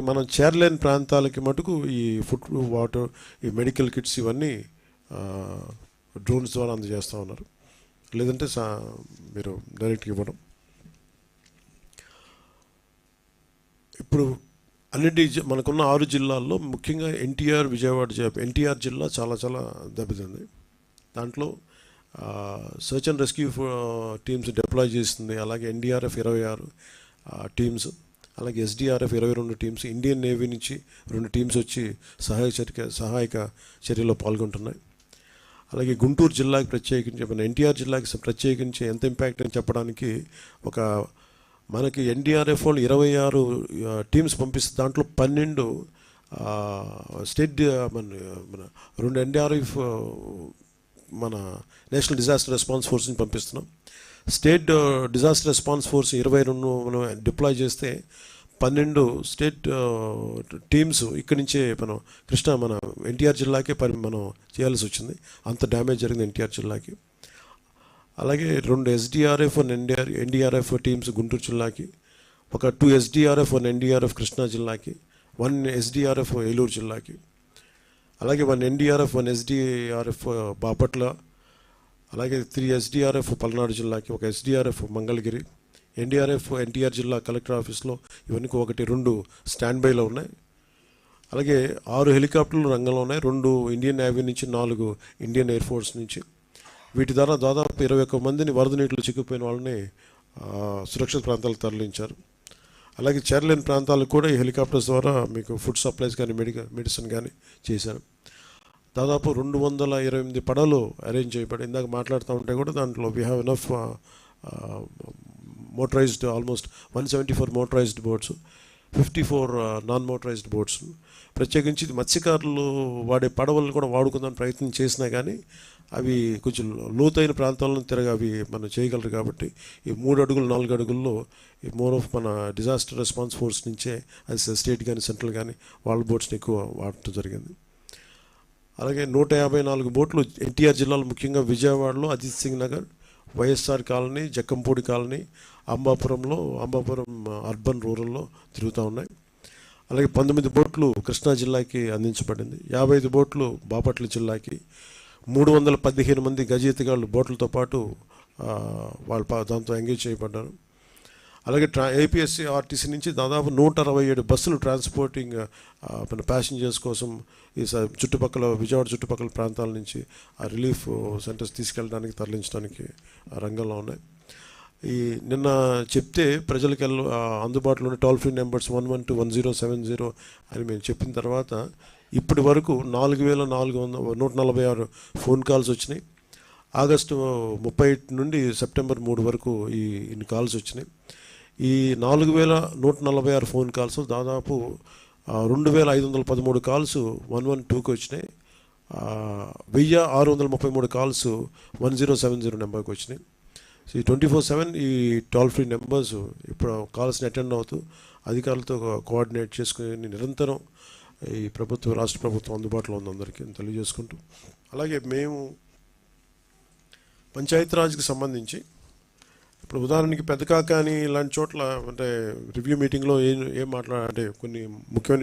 మనం చేరలేని ప్రాంతాలకి మటుకు ఈ ఫుడ్ వాటర్ ఈ మెడికల్ కిట్స్ ఇవన్నీ డ్రోన్స్ ద్వారా అందజేస్తూ ఉన్నారు. లేదంటే సా మీరు డైరెక్ట్గా ఇవ్వడం. ఇప్పుడు అన్నిటి జి- మనకున్న ఆరు జిల్లాల్లో ముఖ్యంగా ఎన్టీఆర్ విజయవాడ ఎన్టీఆర్ జిల్లా చాలా చాలా దెబ్బతింది. దాంట్లో search and rescue teams deploy చేస్తుంది అలాగే ఎన్డీఆర్ఎఫ్ ఇరవై ఆరు టీమ్స్. అలాగే ఎస్డీఆర్ఎఫ్ ఇరవై రెండు టీమ్స్ ఇండియన్ నేవీ నుంచి రెండు టీమ్స్ వచ్చి సహాయక చర్య సహాయక చర్యలో పాల్గొంటున్నాయి. అలాగే గుంటూరు జిల్లాకి ప్రత్యేకించి మన ఎన్టీఆర్ జిల్లాకి ప్రత్యేకించి ఎంత ఇంపాక్ట్ అని చెప్పడానికి ఒక మనకి ఎన్డీఆర్ఎఫ్ వాళ్ళు ఇరవై ఆరు టీమ్స్ పంపిస్తే దాంట్లో పన్నెండు స్టేట్ మన మన రెండు ఎన్డీఆర్ఎఫ్ మన నేషనల్ డిజాస్టర్ రెస్పాన్స్ ఫోర్స్ని పంపిస్తున్నాం. స్టేట్ డిజాస్టర్ రెస్పాన్స్ ఫోర్స్ ఇరవై రెండు మనం డిప్లాయ్ చేస్తే పన్నెండు స్టేట్ టీమ్స్ ఇక్కడి నుంచే మనం కృష్ణా మన ఎన్టీఆర్ జిల్లాకే పరి మనం చేయాల్సి వచ్చింది. అంత డ్యామేజ్ జరిగింది ఎన్టీఆర్ జిల్లాకి. అలాగే రెండు SDRF one NDR NDRF teams Guntur జిల్లాకి ఒక two SDRF one NDRF Krishna జిల్లాకి వన్ ఎస్డిఆర్ఎఫ్ ఏలూరు జిల్లాకి అలాగే one NDRF one SDRF Bapatla అలాగే త్రీ ఎస్డిఆర్ఎఫ్ పల్నాడు జిల్లాకి ఒక ఎస్డిఆర్ఎఫ్ మంగళగిరి ఎన్డీఆర్ఎఫ్ ఎన్టీఆర్ జిల్లా కలెక్టర్ ఆఫీస్లో ఇవన్నీ ఒకటి రెండు స్టాండ్ బైలో ఉన్నాయి. అలాగే ఆరు హెలికాప్టర్లు రంగంలో ఉన్నాయి. రెండు ఇండియన్ నేవీ నుంచి నాలుగు ఇండియన్ ఎయిర్ ఫోర్స్ నుంచి. వీటి ద్వారా దాదాపు ఇరవై ఒక్క మందిని వరద నీటిలో చిక్కుపోయిన వాళ్ళని సురక్షిత ప్రాంతాలకు తరలించారు. అలాగే చేరలేని ప్రాంతాలకు కూడా ఈ హెలికాప్టర్స్ ద్వారా మీకు ఫుడ్ సప్లైస్ కానీ మెడికల్ మెడిసిన్ కానీ చేశారు. దాదాపు రెండు వందల ఇరవై ఎనిమిది పడవలు అరేంజ్ చేయబడి ఇందాక మాట్లాడుతూ ఉంటే కూడా దాంట్లో we have enough motorized almost one seventy four motorized boats fifty four non motorized boats ప్రత్యేకించి ఇది మత్స్యకారులు వాడే పడవలను కూడా వాడుకుందాం ప్రయత్నం చేసినా కానీ అవి కొంచెం లోతైన ప్రాంతాలను తిరగ అవి మనం చేయగలరు కాబట్టి ఈ మూడు అడుగులు నాలుగు అడుగుల్లో ఈ మోర్ ఆఫ్ మన డిజాస్టర్ రెస్పాన్స్ ఫోర్స్ నుంచే అది స్టేట్ కానీ సెంట్రల్ కానీ వాళ్ళ బోట్స్ని ఎక్కువ వాడటం జరిగింది. అలాగే నూట యాభై నాలుగు బోట్లు ఎన్టీఆర్ జిల్లాలో ముఖ్యంగా విజయవాడలో Ajit Singh Nagar YSR colony Jakkampudi colony అంబాపురంలో Ambapuram urban రూరల్లో తిరుగుతూ ఉన్నాయి. అలాగే పంతొమ్మిది బోట్లు కృష్ణా జిల్లాకి అందించబడింది. యాభై ఐదు బోట్లు బాపట్ల జిల్లాకి మూడు వందల పదిహేను మంది గజయితగాళ్ళు బోట్లతో పాటు వాళ్ళ వాళ్ళు దాంతో ఎంగేజ్ చేయబడ్డారు. అలాగే ట్రా ఏపీఎస్సీ ఆర్టీసీ నుంచి దాదాపు నూట అరవై ఏడు బస్సులు ట్రాన్స్పోర్టింగ్ మన ప్యాసింజర్స్ కోసం ఈ స- చుట్టుపక్కల విజయవాడ చుట్టుపక్కల ప్రాంతాల నుంచి ఆ రిలీఫ్ సెంటర్స్ తీసుకెళ్ళడానికి తరలించడానికి ఆ రంగంలో ఉన్నాయి. ఈ నిన్న చెప్తే ప్రజలకు అందుబాటులో ఉన్న toll free numbers one one two one zero seven zero అని మేము చెప్పిన తర్వాత ఇప్పటి వరకు నాలుగు వేల నాలుగు వందల నూట నలభై ఆరు ఫోన్ కాల్స్ వచ్చినాయి. ఆగస్టు ముప్పై నుండి సెప్టెంబర్ మూడు వరకు ఈ ఇన్ని కాల్స్ వచ్చినాయి. ఈ నాలుగు వేల నూట నలభై ఆరు ఫోన్ కాల్స్ దాదాపు రెండు వేల ఐదు వందల పదమూడు కాల్స్ వన్ వన్ టూకి వచ్చినాయి. వెయ్యి ఆరు వందల ముప్పై మూడు calls one zero seven zero నెంబర్కి వచ్చినాయి. సో ఈ ట్వంటీ ఫోర్ సెవెన్ ఈ టోల్ ఫ్రీ నెంబర్స్ ఇప్పుడు కాల్స్ని అటెండ్ అవుతూ అధికారులతో కోఆర్డినేట్ చేసుకుని నిరంతరం ఈ ప్రభుత్వం రాష్ట్ర ప్రభుత్వం అందుబాటులో ఉంది అందరికీ తెలియజేసుకుంటూ. అలాగే మేము పంచాయతీరాజ్కి సంబంధించి ఇప్పుడు ఉదాహరణకి పెద్దకాక అని ఇలాంటి చోట్ల అంటే రివ్యూ మీటింగ్లో ఏం ఏం మాట్లాడ అంటే కొన్ని ముఖ్యమైన